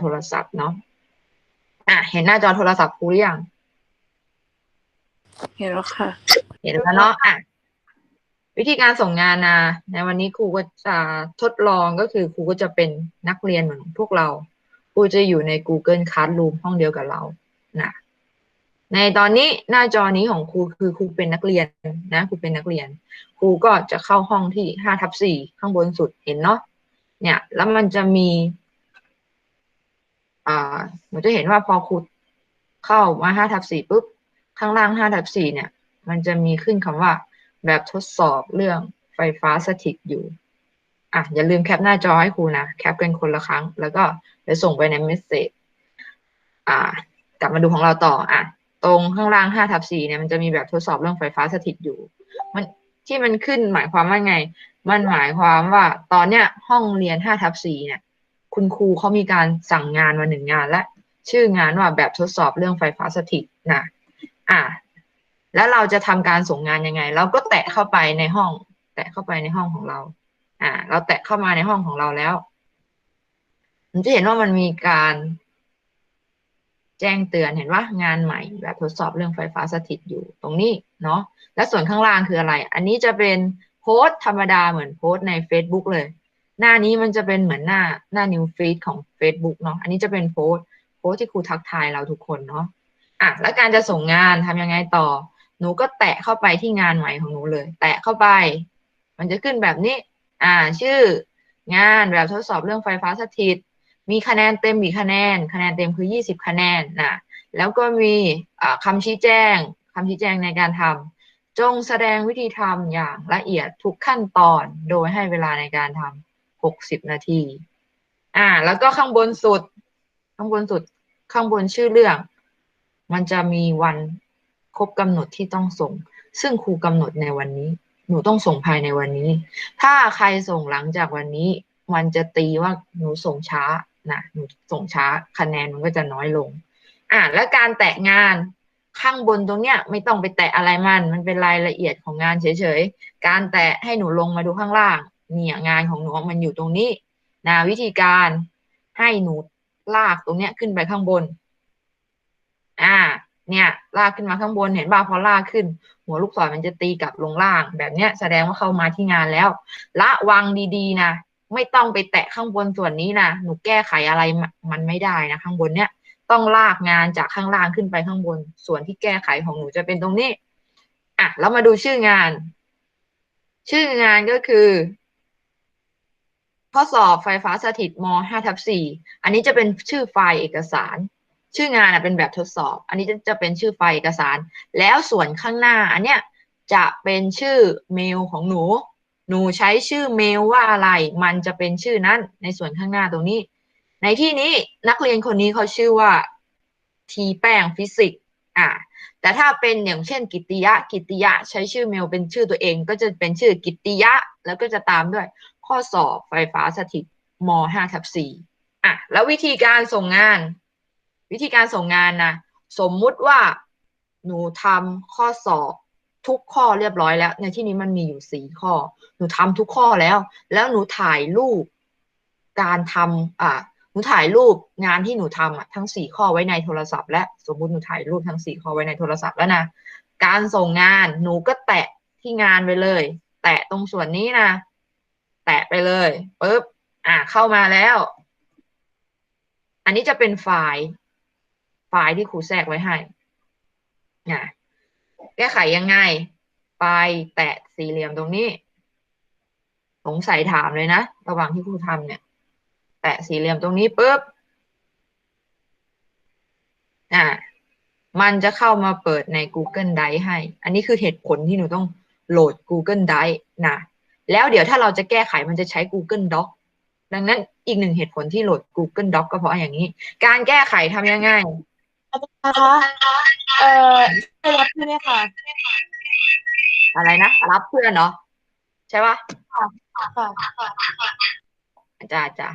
โทรศัพท์เนาะอะเห็นหน้าจอโทรศัพท์ครูหรือยังเห็นแล้วค่ะ เห็นแล้วเนาะอะวิธีการส่งงานนะในวันนี้ครูก็จะทดลองก็คือครูก็จะเป็นนักเรียนเหมือนพวกเราครูจะอยู่ใน Google Classroom ห้องเดียวกับเรานะในตอนนี้หน้าจอนี้ของครูคือครูเป็นนักเรียนนะครูเป็นนักเรียน ครูก็จะเข้าห้องที่ห้าทับสี่ข้างบนสุดเห็นเนาะเนี่ย แล้วมันจะมี อ่าหนูจะเห็นว่าพอครูเข้ามาห้าทับสี่ปุ๊บ ข้างล่างห้าทับสี่เนี่ย มันจะมีขึ้นคำว่าแบบทดสอบเรื่องไฟฟ้าสถิตอยู่ อะ อย่าลืมแคปหน้าจอให้ครูนะ แคปกันคนละครั้ง แล้วก็เดี๋ยวส่งไปในเมสเซจอ่า กลับมาดูของเราต่อ อะ ตรงข้างล่างห้าทับสี่เนี่ย มันจะมีแบบทดสอบเรื่องไฟฟ้าสถิตอยู่ มันที่มันขึ้นหมายความว่าไง มันหมายความว่าตอนเนี้ยห้องเรียนห้าทับสี่เนี่ย คุณครูเขามีการสั่งงานมาหนึ่งงาน และชื่องานว่าแบบทดสอบเรื่องไฟฟ้าสถิตนะอะแล้วเราจะทำการส่งงานยังไง เราก็แตะเข้าไปในห้อง แตะเข้าไปในห้องของเรา อ่า เราแตะเข้ามาในห้องของเราแล้วมันจะเห็นว่ามันมีการแจ้งเตือนเห็นว่างานใหม่แบบทดสอบเรื่องไฟฟ้าสถิตอยู่ตรงนี้เนาะและส่วนข้างล่างคืออะไร อันนี้จะเป็นโพสต์ธรรมดาเหมือนโพสต์ใน Facebook เลย หน้านี้มันจะเป็นเหมือนหน้าหน้า new feed ของ Facebook เนาะอันนี้จะเป็นโพสต์โพสต์ที่ครูทักทายเราทุกคนเนาะอะแล้วการจะส่งงานทำยังไงต่อ หนูก็แตะเข้าไปที่งานใหม่ของหนูเลย แตะเข้าไป มันจะขึ้นแบบนี้ อ่า ชื่องานแบบทดสอบเรื่องไฟฟ้าสถิต มีคะแนนเต็มกี่คะแนน คะแนนเต็มคือ 20 คะแนนนะแล้วก็มีคำชี้แจงคำชี้แจงในการทำจงแสดงวิธีทำอย่างละเอียดทุกขั้นตอนโดยให้เวลาในการทำ 60นาที อ่า แล้วก็ข้างบนสุด ข้างบนสุด ข้างบนชื่อเรื่อง มันจะมีวันครบกำหนดที่ต้องส่ง ซึ่งครูกำหนดในวันนี้ หนูต้องส่งภายในวันนี้ ถ้าใครส่งหลังจากวันนี้ มันจะตีว่าหนูส่งช้านะหนูส่งช้าคะแนนมันก็จะน้อยลง อ่าและการแตะงานข้างบนตรงเนี้ยไม่ต้องไปแตะอะไรมัน มันเป็นรายละเอียดของงานเฉยๆ การแตะให้หนูลงมาดูข้างล่าง เนี่ยงานของหนูมันอยู่ตรงนี้นะวิธีการให้หนูลากตรงเนี้ยขึ้นไปข้างบน อ่า เนี่ย ลากขึ้นมาข้างบนเห็นป่ะพอลากขึ้น หัวลูกศรมันจะตีกลับลงล่าง แบบเนี้ยแสดงว่าเข้ามาที่งานแล้ว ละวังดีๆนะไม่ต้องไปแตะข้างบนส่วนนี้นะหนูแก้ไขอะไรมันไม่ได้นะข้างบนเนี้ยต้องลากงานจากข้างล่างขึ้นไปข้างบน ส่วนที่แก้ไขของหนูจะเป็นตรงนี้ อะ แล้วมาดูชื่องาน ชื่องานก็คือ ข้อสอบไฟฟ้าสถิตม5ทับ4อันนี้จะเป็นชื่อไฟล์เอกสาร ชื่องานเป็นแบบทดสอบ อันนี้จะเป็นชื่อไฟล์เอกสาร แล้วส่วนข้างหน้าอันเนี้ยจะเป็นชื่อเมลของหนู หนูใช้ชื่อเมลว่าอะไร มันจะเป็นชื่อนั้นในส่วนข้างหน้าตรงนี้ ในที่นี้นักเรียนคนนี้เขาชื่อว่าทีแป้งฟิสิกส์อ่าแต่ถ้าเป็นอย่างเช่น กิติยะ กิติยะ ใช้ชื่อเมลเป็นชื่อตัวเอง ก็จะเป็นชื่อกิติยะ แล้วก็จะตามด้วย ข้อสอบไฟฟ้าสถิตม5ทับ4อะ แล้ววิธีการส่งงาน วิธีการส่งงานนะสมมุติว่าหนูทำข้อสอบทุกข้อเรียบร้อยแล้ว ในที่นี้มันมีอยู่สี่ข้อ หนูทำทุกข้อแล้ว แล้วหนูถ่ายรูปการทำอ่าหนูถ่ายรูปงานที่หนูทำอะทั้งสี่ข้อไว้ในโทรศัพท์ และสมมุติหนูถ่ายรูปทั้งสี่ข้อไว้ในโทรศัพท์แล้วนะการส่งงานหนูก็แตะที่งานไปเลย แตะตรงส่วนนี้นะ แตะไปเลยปุ๊บอ่าเข้ามาแล้ว อันนี้จะเป็นไฟล์ไฟล์ที่ครูแทรกไว้ให้นะแก้ไขยังไง ไปแตะสี่เหลี่ยมตรงนี้ สงสัยถามเลยนะ ระหว่างที่ครูทำเนี่ย แตะสี่เหลี่ยมตรงนี้ปุ๊บอ่ามันจะเข้ามาเปิดใน Google Drive ให้ อันนี้คือเหตุผลที่หนูต้องโหลด Google Drive นะ แล้วเดี๋ยวถ้าเราจะแก้ไขมันจะใช้ Google Doc ดังนั้นอีกหนึ่งเหตุผลที่โหลด Google Doc ก็เพราะอย่างนี้ การแก้ไขทำยังไงอาจารย์คะเอ่อได้รับใช่ไหมคะอะไรนะ รับเพื่อนเนาะใช่ปะค่ะจ้าจ้า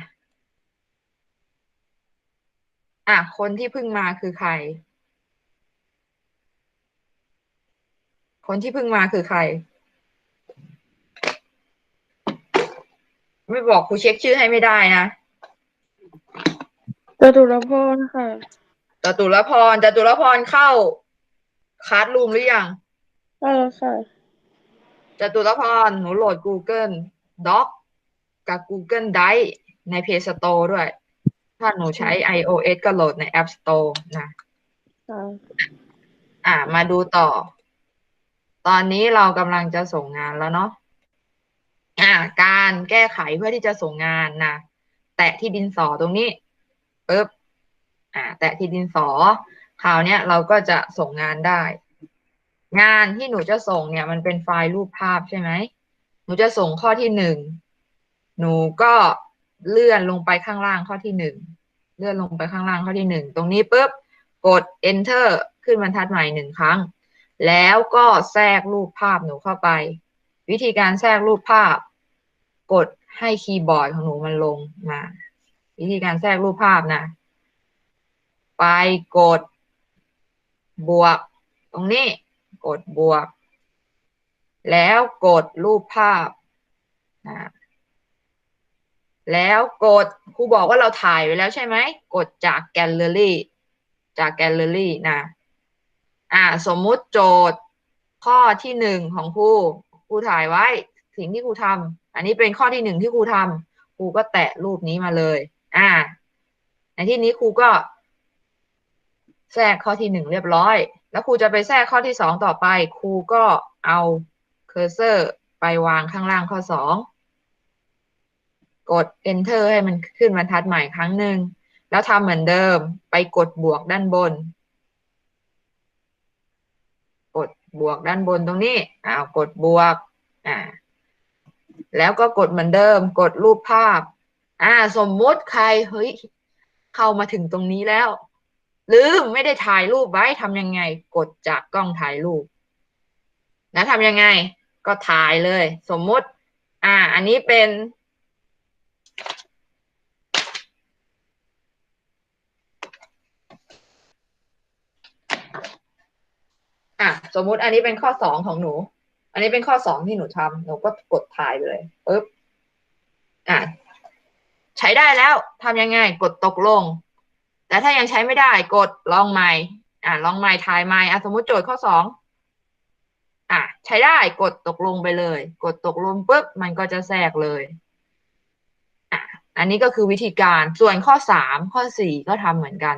อะ คนที่เพิ่งมาคือใคร คนที่เพิ่งมาคือใคร ไม่บอกครูเช็คชื่อให้ไม่ได้นะจจตุรพรค่ะจตุรพรจตุรพรเข้าคลาสรูมหรือยังได้แล้วค่ะจตุรพรหนูโหลด Google Doc กับ Google Drive ใน Play Store ด้วย ถ้าหนูใช้ iOS ก็โหลดใน App Store นะค่ะอะมาดูต่อ ตอนนี้เรากำลังจะส่งงานแล้วเนาะ อะการแก้ไขเพื่อที่จะส่งงานนะแตะที่ดินสอตรงนี้ปึ๊บอะแตะที่ดินสอคราวเนี้ยเราก็จะส่งงานได้ งานที่หนูจะส่งเนี่ย มันเป็นไฟล์รูปภาพใช่ไหมหนูจะส่งข้อที่หนึ่งหนูก็เลื่อนลงไปข้างล่างข้อที่หนึ่งเลื่อนลงไปข้างล่างข้อที่หนึ่งตรงนี้ปุ๊บกด enter ขึ้นบรรทัดใหม่หนึ่งครั้ง แล้วก็แทรกรูปภาพหนูเข้าไป วิธีการแทรกรูปภาพ กดให้คีย์บอร์ดของหนูมันลงมาวิธีการแทรกรูปภาพนะ ไปกด บวก ตรงนี้ กดบวก แล้วกดรูปภาพนะแล้วกดครูบอกว่าเราถ่ายไว้แล้วใช่ไหม กดจากแกลเลอรี่ จากแกลเลอรี่นะ อ่า สมมุติโจทย์ข้อที่หนึ่งของครูครูถ่ายไว้ สิ่งที่ครูทำ อันนี้เป็นข้อที่หนึ่งที่ครูทำครูก็แตะรูปนี้มาเลย อ่า ในที่นี้ครูก็แทรกข้อที่หนึ่งเรียบร้อย แล้วครูจะไปแทรกข้อที่สองต่อไป ครูก็เอาเคอร์เซอร์ไปวางข้างล่างข้อสองกด enter ให้มันขึ้นบรรทัดใหม่ครั้งหนึ่ง แล้วทำเหมือนเดิม ไปกดบวกด้านบน กดบวกด้านบนตรงนี้อ้าวกดบวก อ่า แล้วก็กดเหมือนเดิม กดรูปภาพ อ่า สมมุติใครเฮ้ย เข้ามาถึงตรงนี้แล้ว ลืมไม่ได้ถ่ายรูปไว้ทำยังไง กดจากกล้องถ่ายรูป แล้วทำยังไง ก็ถ่ายเลย สมมุติ อ่า อันนี้เป็นอะสมมุติอันนี้เป็นข้อสองของหนู อันนี้เป็นข้อสองที่หนูทำหนูก็กดถ่ายไปเลยปึ๊บอะใช้ได้แล้วทำยังไง กดตกลง แต่ถ้ายังใช้ไม่ได้ กดลองใหม่อะลองใหม่ถ่ายใหม่อะสมมติโจทย์ข้อสองอะใช้ได้กดตกลงไปเลย กดตกลงปุ๊บมันก็จะแทรกเลยอะอันนี้ก็คือวิธีการส่วนข้อสามข้อสี่ก็ทำเหมือนกัน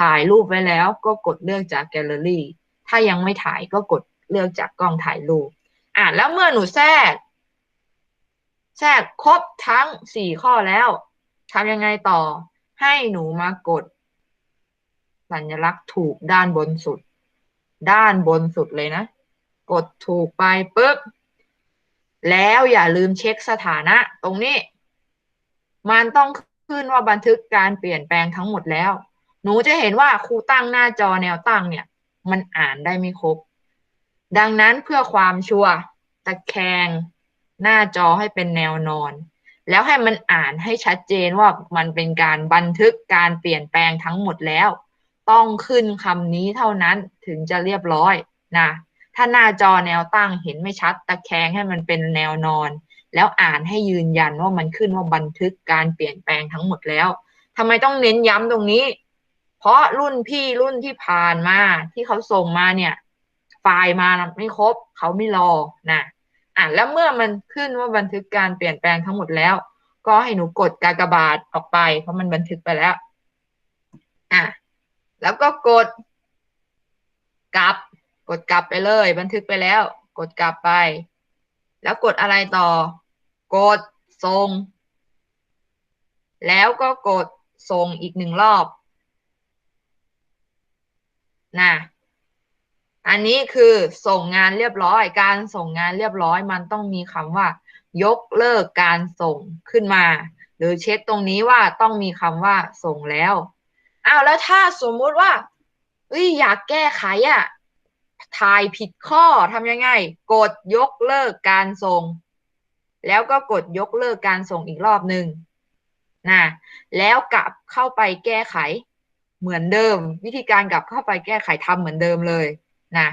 ถ่ายรูปไว้แล้วก็กดเลือกจากแกลเลอรี่ ถ้ายังไม่ถ่ายก็กดเลือกจากกล้องถ่ายรูป อะแล้วเมื่อหนูแทรก แทรกครบทั้งสี่ข้อแล้วทำยังไงต่อ ให้หนูมากด สัญลักษณ์ถูกด้านบนสุด ด้านบนสุดเลยนะ กดถูกไปปุ๊บ แล้วอย่าลืมเช็คสถานะ ตรงนี้ มันต้องขึ้นว่าบันทึกการเปลี่ยนแปลงทั้งหมดแล้ว หนูจะเห็นว่าครูตั้งหน้าจอแนวตั้งเนี่ย มันอ่านได้ไม่ครบ ดังนั้นเพื่อความชัวร์ตะแคงหน้าจอให้เป็นแนวนอน แล้วให้มันอ่านให้ชัดเจนว่ามันเป็นการบันทึกการเปลี่ยนแปลงทั้งหมดแล้ว ต้องขึ้นคำนี้เท่านั้นถึงจะเรียบร้อยนะถ้าหน้าจอแนวตั้งเห็นไม่ชัด ตะแคงให้มันเป็นแนวนอน แล้วอ่านให้ยืนยันว่ามันขึ้นว่าบันทึกการเปลี่ยนแปลงทั้งหมดแล้วทำไมต้องเน้นย้ำตรงนี้ เพราะรุ่นพี่รุ่นที่ผ่านมาที่เขาส่งมาเนี่ย ไฟล์มาไม่ครบเขาไม่รอนะอะแล้วเมื่อมันขึ้นว่าบันทึกการเปลี่ยนแปลงทั้งหมดแล้ว ก็ให้หนูกดกากบาทออกไป เพราะมันบันทึกไปแล้วอะแล้วก็กดกลับ กดกลับไปเลย บันทึกไปแล้ว กดกลับไป แล้วกดอะไรต่อ กดส่ง แล้วก็กดส่งอีกหนึ่งรอบนะ อันนี้คือส่งงานเรียบร้อย การส่งงานเรียบร้อย มันต้องมีคำว่า ยกเลิกการส่งขึ้นมา หรือเช็คตรงนี้ว่าต้องมีคำว่าส่งแล้วอ้าวแล้วถ้าสมมุติว่าเอ้ยอยากแก้ไขอะถ่ายผิดข้อทำยังไง กดยกเลิกการส่ง แล้วก็กดยกเลิกการส่งอีกรอบหนึ่งนะแล้วกลับเข้าไปแก้ไขเหมือนเดิม วิธีการกลับเข้าไปแก้ไขทำเหมือนเดิมเลย นะ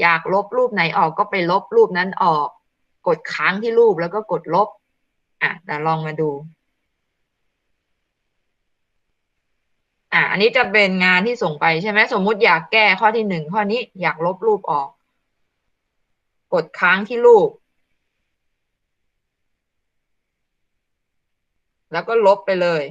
อยากลบรูปไหนออกก็ไปลบรูปนั้นออก กดค้างที่รูปแล้วก็กดลบ อะเดี๋ยวลองมาดูอะอะอันนี้จะเป็นงานที่ส่งไปใช่ไหมสมมุติอยากแก้ข้อที่หนึ่งข้อนี้อยากลบรูปออก กดค้างที่รูป แล้วก็ลบไปเลย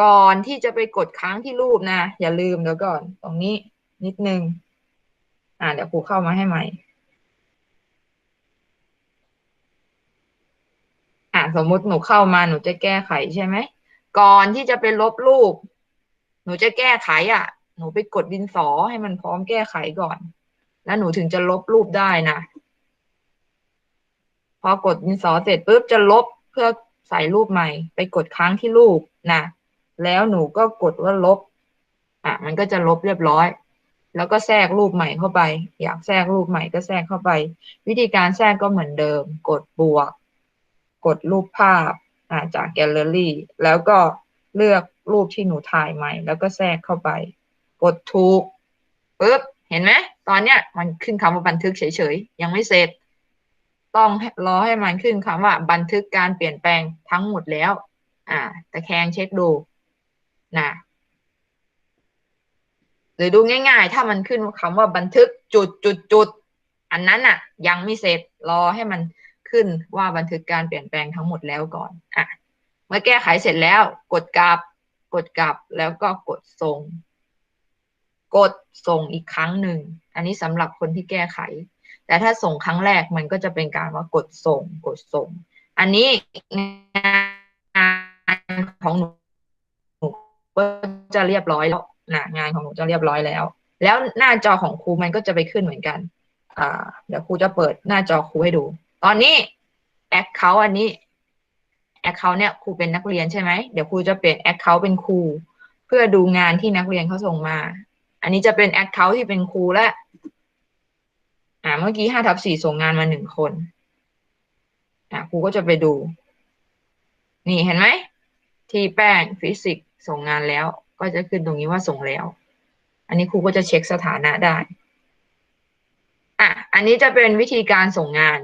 ก่อนที่จะไปกดค้างที่รูปนะ อย่าลืมเดี๋ยวก่อน ตรงนี้นิดนึง อ่าเดี๋ยวครูเข้ามาให้ใหม่ อ่าสมมุติหนูเข้ามาหนูจะแก้ไขใช่ไหม ก่อนที่จะไปลบรูป หนูจะแก้ไขอะ หนูไปกดดินสอให้มันพร้อมแก้ไขก่อน แล้วหนูถึงจะลบรูปได้นะ พอกดดินสอเสร็จปุ๊บจะลบเพื่อใส่รูปใหม่ ไปกดค้างที่รูปนะ แล้วหนูก็กดว่าลบ อะ มันก็จะลบเรียบร้อย แล้วก็แทรกรูปใหม่เข้าไป อยากแทรกรูปใหม่ก็แทรกเข้าไป วิธีการแทรกก็เหมือนเดิม กดบวก กดรูปภาพ อ่าจากแกลเลอรี่ แล้วก็เลือกรูปที่หนูถ่ายใหม่ แล้วก็แทรกเข้าไป กดถูกปุ๊บเห็นไหมตอนเนี้ยมันขึ้นคำว่าบันทึกเฉยๆ ยังไม่เสร็จ ต้องรอให้มันขึ้นคำว่าบันทึกการเปลี่ยนแปลงทั้งหมดแล้ว อ่าตะแคงเช็คดู นะหรือดูง่าย ๆ ถ้ามันขึ้นคำว่าบันทึกจุดจุดจุดอันนั้นอะยังไม่เสร็จรอให้มันขึ้นว่าบันทึกการเปลี่ยนแปลงทั้งหมดแล้วก่อนอะเมื่อแก้ไขเสร็จแล้ว กดกลับ กดกลับแล้วก็กดส่ง กดส่งอีกครั้งหนึ่ง อันนี้สำหรับคนที่แก้ไข แต่ถ้าส่งครั้งแรกมันก็จะเป็นการว่ากดส่ง กดส่ง อันนี้งานของหนู ก็จะเรียบร้อยแล้วนะงานของหนูจะเรียบร้อยแล้ว แล้วหน้าจอของครูมันก็จะไปขึ้นเหมือนกัน อ่า เดี๋ยวครูจะเปิดหน้าจอครูให้ดู ตอนนี้แอคเคาท์อันนี้แอคเคาท์เนี่ยครูเป็นนักเรียนใช่ไหมเดี๋ยวครูจะเปลี่ยนแอคเคาท์เป็นครูเพื่อดูงานที่นักเรียนเขาส่งมา อันนี้จะเป็นแอคเคาท์ที่เป็นครูและอ่าเมื่อกี้ห้าทับสี่ส่งงานมาหนึ่งคนอ่าครูก็จะไปดู นี่เห็นไหม ที่แป้งฟิสิกส์ ส่งงานแล้ว ก็จะขึ้นตรงนี้ว่าส่งแล้ว อันนี้ครูก็จะเช็คสถานะได้ อะ อันนี้จะเป็นวิธีการส่งงาน